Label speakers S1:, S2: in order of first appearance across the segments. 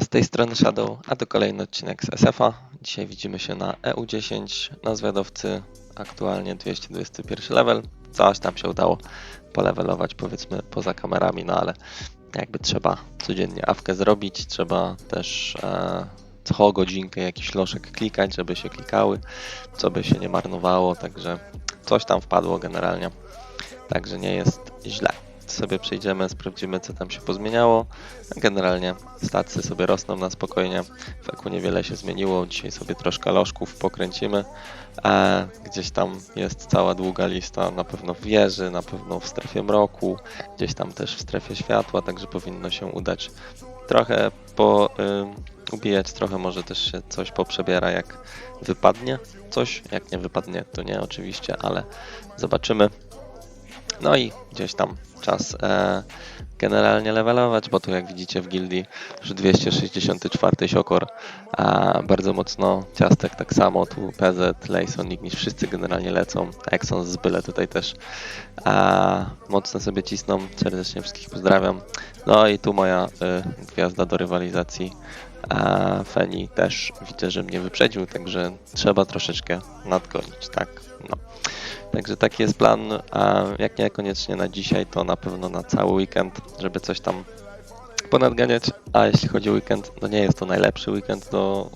S1: Z tej strony Shadow, a to kolejny odcinek z SF-a. Dzisiaj widzimy się na EU10 na zwiadowcy, aktualnie 221 level. Coś tam się udało polevelować powiedzmy poza kamerami, no ale jakby trzeba codziennie awkę zrobić, trzeba też e, co godzinkę jakiś loszek klikać, żeby się klikały, co by się nie marnowało, także coś tam wpadło generalnie, także nie jest źle sobie przejdziemy, sprawdzimy co tam się pozmieniało. Generalnie stacje sobie rosną na spokojnie. W Eku niewiele się zmieniło. Dzisiaj sobie troszkę lożków pokręcimy. E, gdzieś tam jest cała długa lista, na pewno w wieży, na pewno w strefie mroku, gdzieś tam też w strefie światła, także powinno się udać trochę po y, ubijać, trochę może też się coś poprzebiera jak wypadnie coś, jak nie wypadnie to nie oczywiście, ale zobaczymy. No i gdzieś tam czas e, generalnie levelować, bo tu jak widzicie w gildii już 264 siokor, a bardzo mocno ciastek tak samo, tu PZ, Lejson, Ignish, wszyscy generalnie lecą, Exxon z byle tutaj też a, mocno sobie cisną, serdecznie wszystkich pozdrawiam. No i tu moja y, gwiazda do rywalizacji a Feni też widzę, że mnie wyprzedził, także trzeba troszeczkę nadgonić, tak? No. Także taki jest plan, a jak nie koniecznie na dzisiaj, to na pewno na cały weekend, żeby coś tam ponadganiać. A jeśli chodzi o weekend, no nie jest to najlepszy weekend do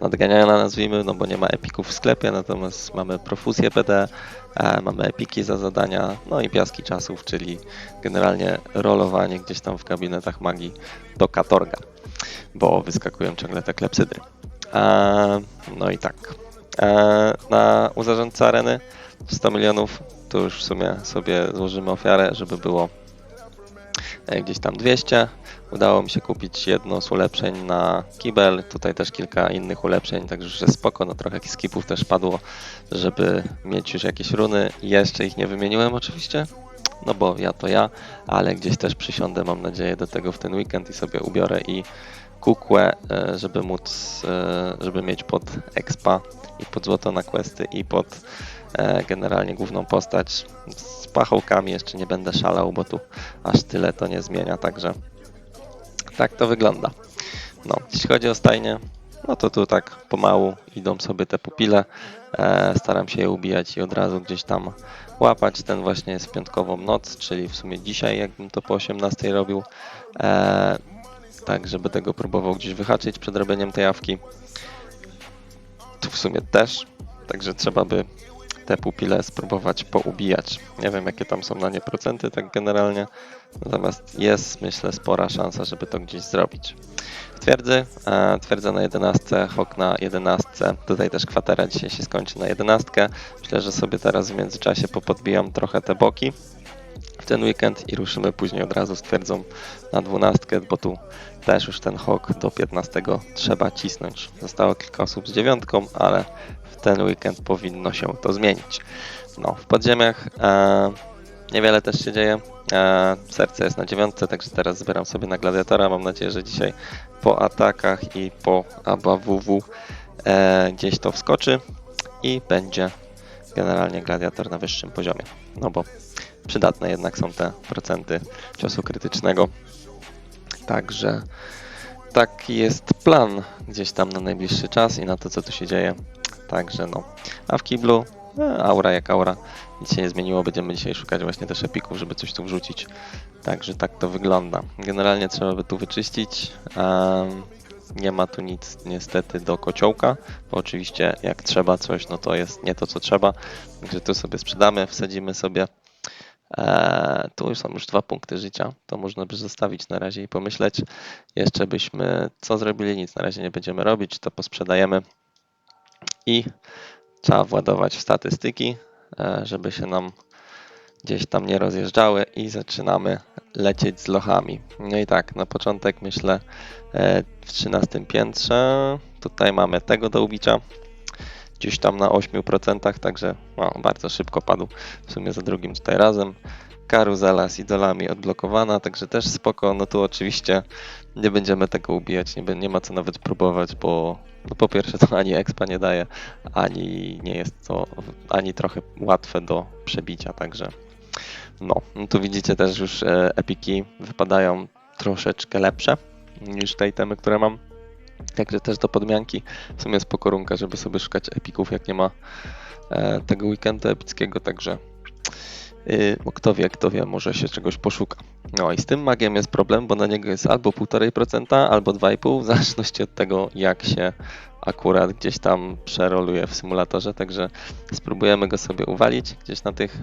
S1: nadganiania, nazwijmy, no bo nie ma epików w sklepie, natomiast mamy profuzję PD, mamy epiki za zadania, no i piaski czasów, czyli generalnie rolowanie gdzieś tam w gabinetach magii do katorga, bo wyskakują ciągle te klepsydry. No i tak, na u zarządcy areny 100 milionów, to już w sumie sobie złożymy ofiarę, żeby było e, gdzieś tam 200. Udało mi się kupić jedno z ulepszeń na kibel, tutaj też kilka innych ulepszeń, także już jest spoko, no trochę skipów też padło, żeby mieć już jakieś runy. Jeszcze ich nie wymieniłem oczywiście, no bo ja to ja, ale gdzieś też przysiądę, mam nadzieję, do tego w ten weekend i sobie ubiorę i kukłę, e, żeby móc, żeby mieć pod expa i pod złoto na questy i pod e, generalnie główną postać. Z pachołkami jeszcze nie będę szalał, bo tu aż tyle to nie zmienia, także tak to wygląda. No, jeśli chodzi o stajnie, no to tu tak pomału idą sobie te pupile. E, staram się je ubijać i od razu gdzieś tam łapać. Ten właśnie jest piątkową noc, czyli w sumie dzisiaj, jakbym to po 18 robił. E, tak, żeby tego próbował gdzieś wyhaczyć przed robieniem tej awki tu w sumie też, także trzeba by te pupile spróbować poubijać. Nie wiem, jakie tam są na nie procenty, tak generalnie, natomiast jest, myślę, spora szansa, żeby to gdzieś zrobić. W twierdzy, e, twierdza na 11, hok na 11, tutaj też kwatera dzisiaj się skończy na 11. Myślę, że sobie teraz w międzyczasie popodbijam trochę te boki w ten weekend i ruszymy później od razu z twierdzą na 12, bo tu też już ten hok do 15 trzeba cisnąć. Zostało kilka osób z dziewiątką, ale w ten weekend powinno się to zmienić. No, w podziemiach e, niewiele też się dzieje. E, serce jest na dziewiątce, także teraz zbieram sobie na gladiatora. Mam nadzieję, że dzisiaj po atakach i po ABWW e, gdzieś to wskoczy i będzie generalnie gladiator na wyższym poziomie. No bo przydatne jednak są te procenty ciosu krytycznego. Także taki jest plan gdzieś tam na najbliższy czas i na to, co tu się dzieje. Także no. A w kiblu e, aura jak aura. Nic się nie zmieniło. Będziemy dzisiaj szukać właśnie też epików, żeby coś tu wrzucić. Także tak to wygląda. Generalnie trzeba by tu wyczyścić. Nie ma tu nic niestety do kociołka, bo oczywiście jak trzeba coś, no to jest nie to co trzeba. Także tu sobie sprzedamy, wsadzimy sobie Eee, tu są już dwa punkty życia. To można by zostawić na razie i pomyśleć. Jeszcze byśmy co zrobili? Nic na razie nie będziemy robić, to posprzedajemy i trzeba władować w statystyki, e, żeby się nam gdzieś tam nie rozjeżdżały i zaczynamy lecieć z lochami. No i tak, na początek myślę e, w 13 piętrze. Tutaj mamy tego do ubicia gdzieś tam na 8%, także no, bardzo szybko padł w sumie za drugim tutaj razem. Karuzela z idolami odblokowana, także też spoko. No tu oczywiście nie będziemy tego ubijać, nie, nie ma co nawet próbować, bo no po pierwsze to ani expa nie daje, ani nie jest to ani trochę łatwe do przebicia, także no, no tu widzicie też już e, epiki wypadają troszeczkę lepsze niż te itemy, które mam. Także też do podmianki. W sumie spoko runka, żeby sobie szukać epików, jak nie ma e, tego weekendu epickiego, także yy, bo kto wie, kto wie, może się czegoś poszuka. No i z tym magiem jest problem, bo na niego jest albo 1,5%, albo 2,5%, w zależności od tego, jak się akurat gdzieś tam przeroluje w symulatorze, także spróbujemy go sobie uwalić gdzieś na tych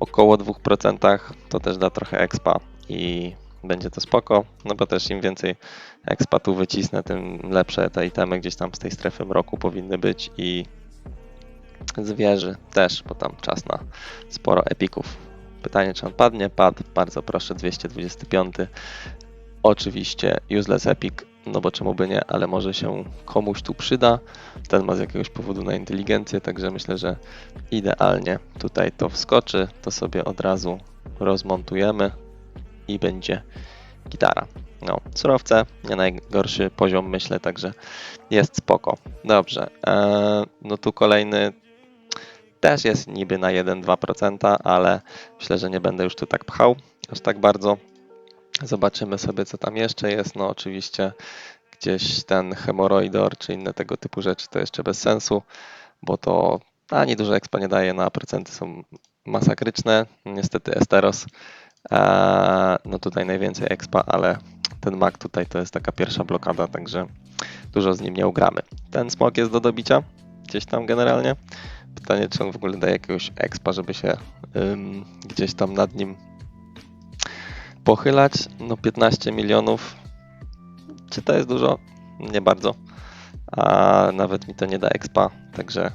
S1: około 2%, to też da trochę expa i będzie to spoko, no bo też im więcej expa tu wycisnę, tym lepsze te itemy gdzieś tam z tej strefy mroku powinny być i z wieży też, bo tam czas na sporo epików. Pytanie, czy on padnie? Padł, bardzo proszę, 225. Oczywiście useless epic, no bo czemu by nie, ale może się komuś tu przyda. Ten ma z jakiegoś powodu na inteligencję, także myślę, że idealnie tutaj to wskoczy, to sobie od razu rozmontujemy i będzie gitara. No, surowce, nie najgorszy poziom myślę, także jest spoko. Dobrze, eee, no tu kolejny też jest niby na 1-2%, ale myślę, że nie będę już tu tak pchał aż tak bardzo. Zobaczymy sobie, co tam jeszcze jest. No oczywiście gdzieś ten hemoroidor czy inne tego typu rzeczy to jeszcze bez sensu, bo to ani dużo expa nie daje, no a procenty są masakryczne. Niestety Esteros, no tutaj najwięcej expa, ale ten mag tutaj to jest taka pierwsza blokada, także dużo z nim nie ugramy. Ten smok jest do dobicia, gdzieś tam generalnie. Pytanie, czy on w ogóle daje jakiegoś expa, żeby się ym, gdzieś tam nad nim pochylać. No 15 milionów. Czy to jest dużo? Nie bardzo. A nawet mi to nie da expa, także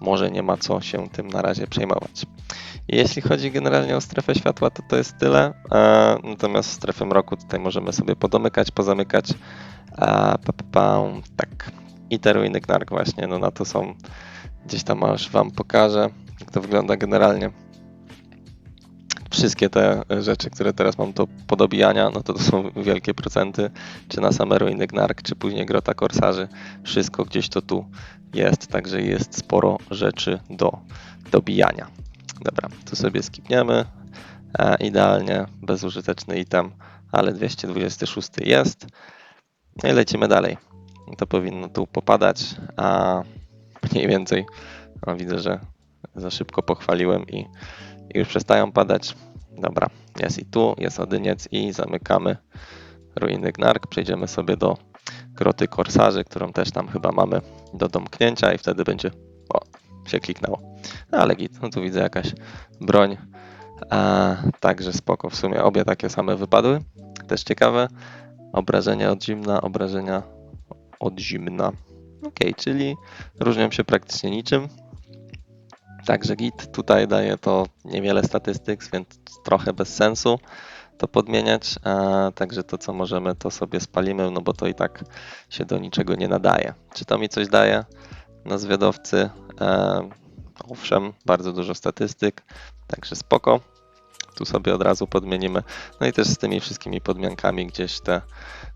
S1: może nie ma co się tym na razie przejmować. Jeśli chodzi generalnie o strefę światła, to to jest tyle. E, natomiast strefę mroku tutaj możemy sobie podomykać, pozamykać. A, pa, pa, pa, tak. I te ruiny Knark właśnie, no na to są gdzieś tam aż Wam pokażę, jak to wygląda generalnie. Wszystkie te rzeczy, które teraz mam do podobijania, no to to są wielkie procenty, czy na same ruiny Gnark, czy później Grota Korsarzy. Wszystko gdzieś to tu jest, także jest sporo rzeczy do dobijania. Dobra, tu sobie skipniemy. E, idealnie, bezużyteczny item, ale 226 jest. No i lecimy dalej. To powinno tu popadać, a mniej więcej. Widzę, że za szybko pochwaliłem i, i już przestają padać. Dobra, jest i tu, jest Odyniec i zamykamy ruiny Gnark. Przejdziemy sobie do Groty Korsarzy, którą też tam chyba mamy do domknięcia i wtedy będzie... Się kliknęło. No, ale git, no tu widzę jakaś broń. A, także spoko, w sumie obie takie same wypadły. Też ciekawe. Obrażenia od zimna, obrażenia od zimna. Ok, czyli różnią się praktycznie niczym. Także git tutaj daje to niewiele statystyk, więc trochę bez sensu to podmieniać. A, także to, co możemy, to sobie spalimy, no bo to i tak się do niczego nie nadaje. Czy to mi coś daje? Na zwiadowcy, owszem, bardzo dużo statystyk, także spoko. Tu sobie od razu podmienimy. No i też z tymi wszystkimi podmiankami gdzieś te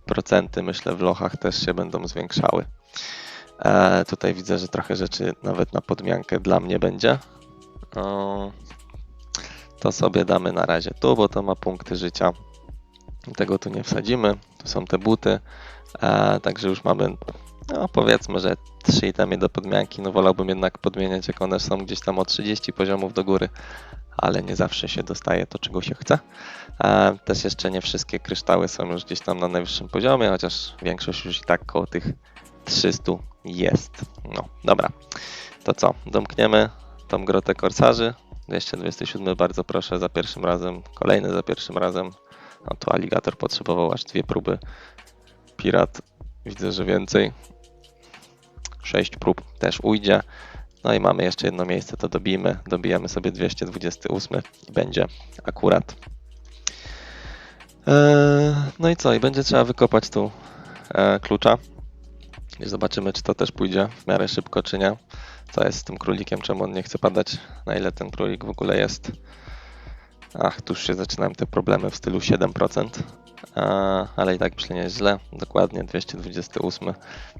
S1: procenty, myślę, w lochach też się będą zwiększały. E, tutaj widzę, że trochę rzeczy nawet na podmiankę dla mnie będzie. To sobie damy na razie tu, bo to ma punkty życia. Tego tu nie wsadzimy. Tu są te buty. E, także już mamy, no powiedzmy, że trzy itemy do podmianki. No wolałbym jednak podmieniać, jak one są gdzieś tam o 30 poziomów do góry, ale nie zawsze się dostaje to, czego się chce. Też jeszcze nie wszystkie kryształy są już gdzieś tam na najwyższym poziomie, chociaż większość już i tak koło tych 300 jest. No, dobra. To co? Domkniemy tą grotę korsarzy. 227 bardzo proszę za pierwszym razem. Kolejny za pierwszym razem. No tu aligator potrzebował aż dwie próby. Pirat widzę, że więcej. 6 prób też ujdzie. No i mamy jeszcze jedno miejsce, to dobijmy. Dobijamy sobie 228 i będzie akurat. Eee, no i co? I będzie trzeba wykopać tu e, klucza. I zobaczymy, czy to też pójdzie w miarę szybko, czy nie. Co jest z tym królikiem, czemu on nie chce padać, na ile ten królik w ogóle jest. Ach, tu już się zaczynają te problemy w stylu 7%, ale i tak myślę nie jest źle. Dokładnie 228,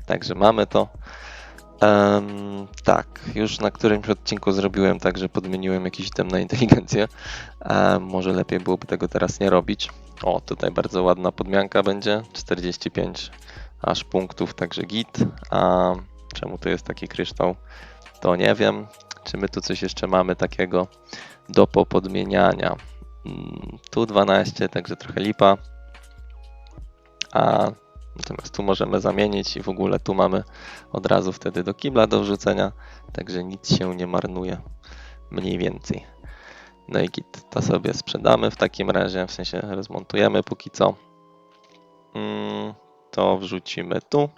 S1: także mamy to. Em, tak, już na którymś odcinku zrobiłem tak, że podmieniłem jakiś item na inteligencję. Em, może lepiej byłoby tego teraz nie robić. O, tutaj bardzo ładna podmianka będzie. 45 aż punktów, także git. A czemu tu jest taki kryształ? To nie wiem. Czy my tu coś jeszcze mamy takiego do popodmieniania? Mm, Tu 12, także trochę lipa. A natomiast tu możemy zamienić i w ogóle tu mamy od razu wtedy do kibla do wrzucenia, także nic się nie marnuje. Mniej więcej. No i git, to sobie sprzedamy w takim razie, w sensie rozmontujemy póki co. Mm, To wrzucimy tu,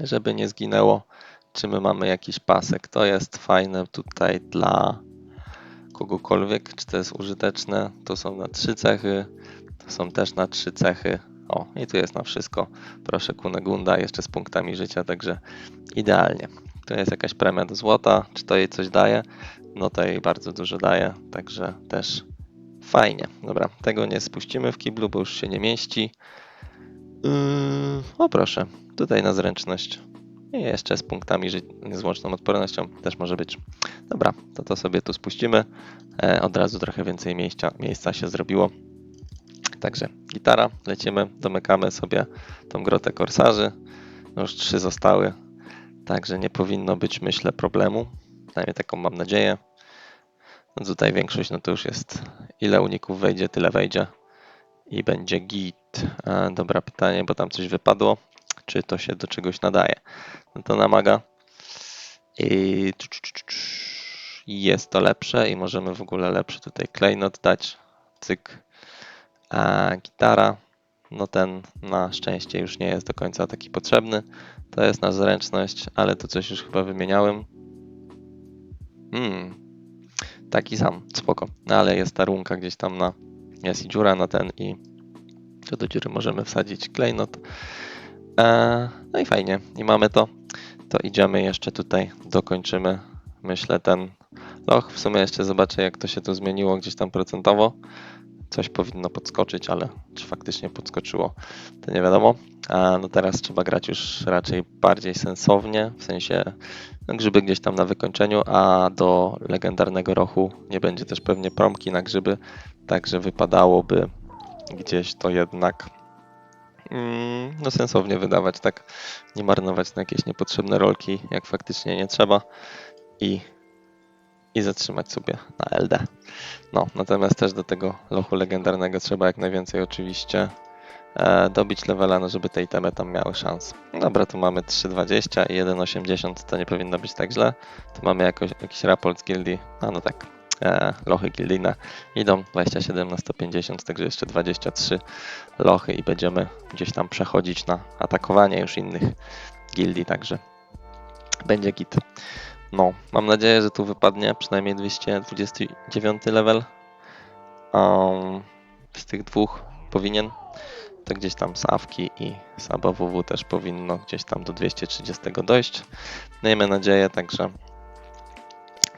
S1: żeby nie zginęło. Czy my mamy jakiś pasek? To jest fajne tutaj dla kogokolwiek, czy to jest użyteczne. To są na trzy cechy, to są też na trzy cechy. O, i tu jest na wszystko. Proszę Kunegunda, jeszcze z punktami życia, także idealnie. Tu jest jakaś premia do złota. Czy to jej coś daje? No to jej bardzo dużo daje, także też fajnie. Dobra, tego nie spuścimy w kiblu, bo już się nie mieści. Yy, o proszę, tutaj na zręczność. I jeszcze z punktami z łączną odpornością też może być. Dobra, to to sobie tu spuścimy. E, od razu trochę więcej miejsca, miejsca się zrobiło. Także gitara, lecimy, domykamy sobie tą grotę korsarzy. No już trzy zostały, także nie powinno być, myślę, problemu. Przynajmniej taką mam nadzieję. No tutaj większość, no to już jest ile uników wejdzie, tyle wejdzie i będzie git. E, dobra pytanie, bo tam coś wypadło. Czy to się do czegoś nadaje? No to namaga. I jest to lepsze i możemy w ogóle lepszy tutaj klejnot dać. Cyk. A gitara, no ten na szczęście już nie jest do końca taki potrzebny. To jest na zręczność, ale tu coś już chyba wymieniałem. Hmm, taki sam, spoko. No ale jest ta runka gdzieś tam na, jest i dziura na ten i to do dziury możemy wsadzić klejnot. E, no i fajnie, i mamy to. To idziemy jeszcze tutaj, dokończymy, myślę, ten loch. W sumie jeszcze zobaczę, jak to się tu zmieniło gdzieś tam procentowo. Coś powinno podskoczyć, ale czy faktycznie podskoczyło, to nie wiadomo. A no teraz trzeba grać już raczej bardziej sensownie, w sensie no, grzyby gdzieś tam na wykończeniu, a do legendarnego rochu nie będzie też pewnie promki na grzyby, także wypadałoby gdzieś to jednak mm, no sensownie wydawać, tak nie marnować na jakieś niepotrzebne rolki, jak faktycznie nie trzeba i, i zatrzymać sobie na LD. No, natomiast też do tego lochu legendarnego trzeba jak najwięcej oczywiście e, dobić levela, no żeby te itemy tam miały szans. Dobra, tu mamy 3,20 i 1,80, to nie powinno być tak źle. Tu mamy jakoś, jakiś raport z gildii, a no tak, e, lochy gildijne idą 27 na 150, także jeszcze 23 lochy i będziemy gdzieś tam przechodzić na atakowanie już innych gildii, także będzie git. No, mam nadzieję, że tu wypadnie przynajmniej 229 level. Um, z tych dwóch powinien. To gdzieś tam z Awki i z ABWW też powinno gdzieś tam do 230 dojść. Miejmy nadzieję, także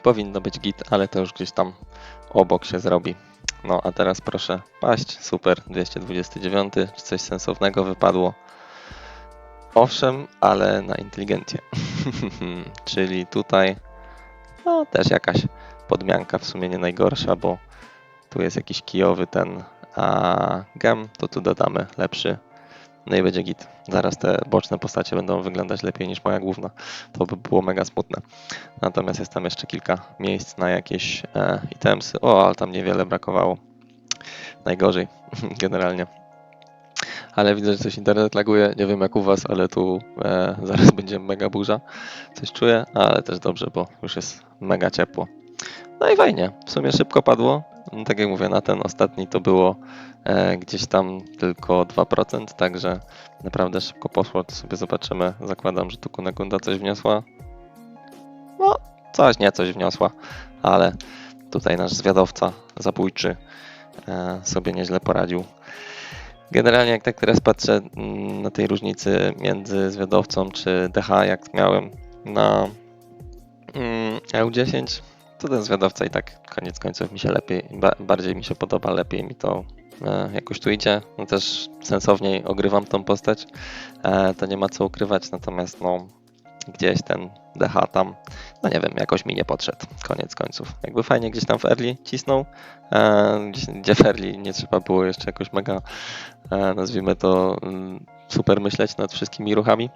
S1: powinno być git, ale to już gdzieś tam obok się zrobi. No a teraz proszę paść, super, 229, czy coś sensownego wypadło? Owszem, ale na inteligencję. Czyli tutaj no też jakaś podmianka w sumie nie najgorsza, bo tu jest jakiś kijowy ten a gem, to tu dodamy lepszy. No i będzie git. Zaraz te boczne postacie będą wyglądać lepiej niż moja główna. To by było mega smutne. Natomiast jest tam jeszcze kilka miejsc na jakieś e, itemsy. O, ale tam niewiele brakowało. Najgorzej, generalnie. Ale widzę, że coś internet laguje. Nie wiem jak u was, ale tu e, zaraz będzie mega burza. Coś czuję, ale też dobrze, bo już jest mega ciepło. No i fajnie. W sumie szybko padło. No, tak jak mówię, na ten ostatni to było e, gdzieś tam tylko 2%, także naprawdę szybko poszło. To sobie zobaczymy. Zakładam, że tu Kunegunda coś wniosła. No, coś nie coś wniosła, ale tutaj nasz zwiadowca zabójczy e, sobie nieźle poradził. Generalnie jak tak teraz patrzę mm, na tej różnicy między zwiadowcą czy DH, jak miałem na mm, EU10, to ten zwiadowca i tak koniec końców mi się lepiej, ba bardziej mi się podoba, lepiej mi to e, jakoś tu idzie. No też sensowniej ogrywam tą postać, e, to nie ma co ukrywać, natomiast no gdzieś ten DH tam, no nie wiem, jakoś mi nie podszedł, koniec końców. Jakby fajnie gdzieś tam w early cisnął, e, gdzieś, gdzie w early nie trzeba było jeszcze jakoś mega, e, nazwijmy to, mm, super myśleć nad wszystkimi ruchami,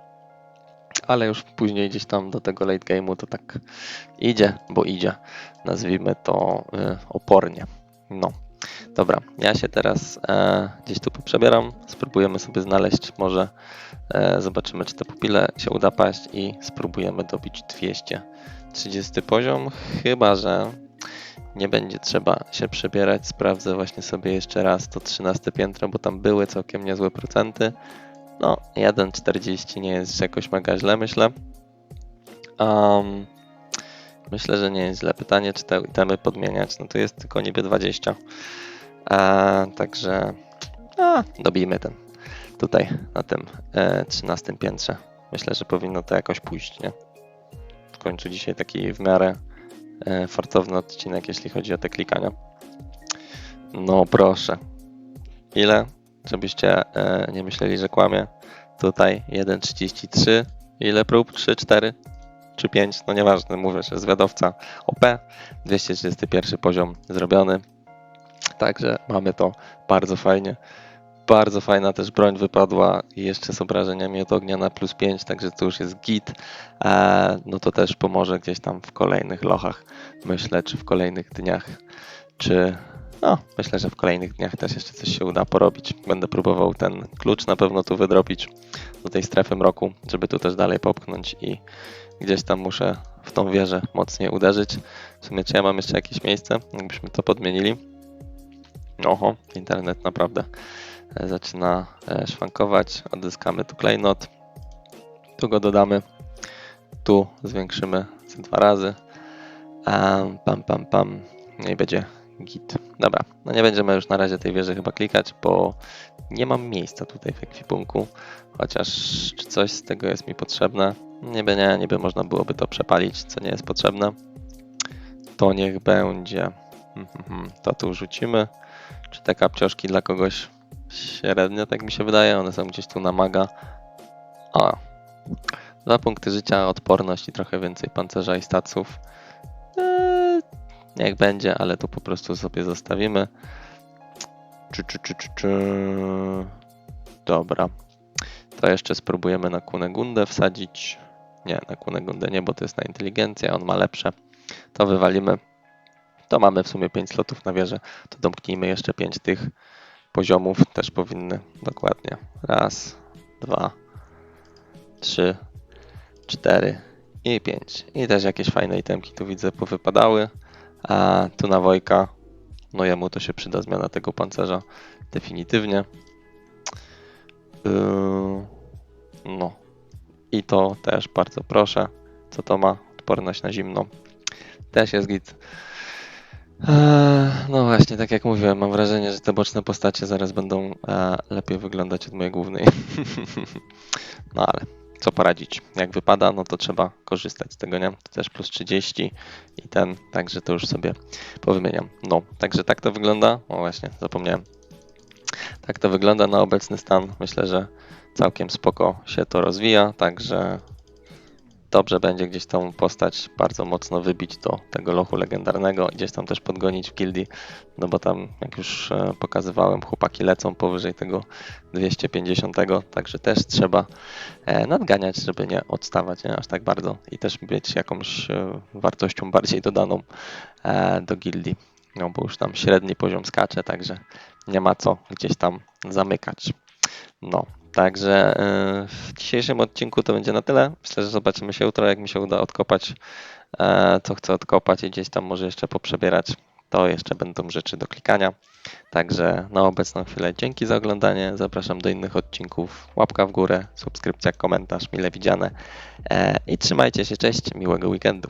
S1: ale już później gdzieś tam do tego late game'u to tak idzie, bo idzie, nazwijmy to e, opornie. No. Dobra, ja się teraz e, gdzieś tu poprzebieram, spróbujemy sobie znaleźć, może e, zobaczymy, czy te pupile się uda paść i spróbujemy dobić 230 poziom, chyba, że nie będzie trzeba się przebierać. Sprawdzę właśnie sobie jeszcze raz to 13 piętro, bo tam były całkiem niezłe procenty. No, 1,40 nie jest jakoś mega źle, myślę. Um, myślę, że nie jest źle. Pytanie, czy te itemy podmieniać. No to jest tylko niby 20. A, także a, dobijmy ten tutaj na tym e, 13 piętrze. Myślę, że powinno to jakoś pójść, nie? W końcu dzisiaj taki w miarę e, fartowny odcinek, jeśli chodzi o te klikania. No proszę. Ile? Żebyście e, nie myśleli, że kłamie. Tutaj 1,33. Ile prób? 3, 4 czy 5? No nieważne, mówię, że zwiadowca OP. 231 poziom zrobiony. Także mamy to bardzo fajnie. Bardzo fajna też broń wypadła jeszcze z obrażeniami od ognia na plus 5, także to już jest git. E, no to też pomoże gdzieś tam w kolejnych lochach, myślę, czy w kolejnych dniach, czy no, myślę, że w kolejnych dniach też jeszcze coś się uda porobić. Będę próbował ten klucz na pewno tu wydrobić do tej strefy mroku, żeby tu też dalej popchnąć i gdzieś tam muszę w tą wieżę mocniej uderzyć. W sumie czy ja mam jeszcze jakieś miejsce, jakbyśmy to podmienili. Oho, internet naprawdę e, zaczyna e, szwankować. Odzyskamy tu klejnot. Tu go dodamy. Tu zwiększymy dwa razy. Pam, pam, pam. No i będzie git. Dobra, no nie będziemy już na razie tej wieży chyba klikać, bo nie mam miejsca tutaj w ekwipunku. Chociaż czy coś z tego jest mi potrzebne? Niby nie, niby można byłoby to przepalić, co nie jest potrzebne. To niech będzie. Mhm, mhm. To tu rzucimy. Czy te kapcioszki dla kogoś średnio, tak mi się wydaje. One są gdzieś tu na maga. O. Dwa punkty życia, odporność i trochę więcej pancerza i staców. Eee, niech będzie, ale tu po prostu sobie zostawimy. Czy, czy, czy, czy, czy. Dobra. To jeszcze spróbujemy na Kunegundę wsadzić. Nie, na Kunegundę nie, bo to jest na inteligencję, on ma lepsze. To wywalimy. To mamy w sumie 5 slotów na wieżę. To domknijmy jeszcze 5 tych poziomów. Też powinny dokładnie. Raz, dwa, trzy, cztery i pięć. I też jakieś fajne itemki tu widzę powypadały. A tu na Wojka, no jemu to się przyda zmiana tego pancerza definitywnie. Yy, no. I to też bardzo proszę. Co to ma? Odporność na zimno. Też jest git. Eee, no właśnie, tak jak mówiłem, mam wrażenie, że te boczne postacie zaraz będą e, lepiej wyglądać od mojej głównej. no ale co poradzić? Jak wypada, no to trzeba korzystać z tego, nie? To też plus 30 i ten, także to już sobie powymieniam. No, także tak to wygląda. O właśnie, zapomniałem. Tak to wygląda na obecny stan. Myślę, że całkiem spoko się to rozwija, także dobrze będzie gdzieś tą postać bardzo mocno wybić do tego lochu legendarnego, gdzieś tam też podgonić w gildii, no bo tam, jak już e, pokazywałem, chłopaki lecą powyżej tego 250, także też trzeba e, nadganiać, żeby nie odstawać nie? aż tak bardzo i też mieć jakąś e, wartością bardziej dodaną do gildii, no bo już tam średni poziom skacze, także nie ma co gdzieś tam zamykać. No, Także y, w dzisiejszym odcinku to będzie na tyle. Myślę, że zobaczymy się jutro, jak mi się uda odkopać, e, co chcę odkopać i gdzieś tam może jeszcze poprzebierać. To jeszcze będą rzeczy do klikania. Także na obecną chwilę dzięki za oglądanie. Zapraszam do innych odcinków. Łapka w górę, subskrypcja, komentarz, mile widziane. E, I trzymajcie się, cześć, miłego weekendu.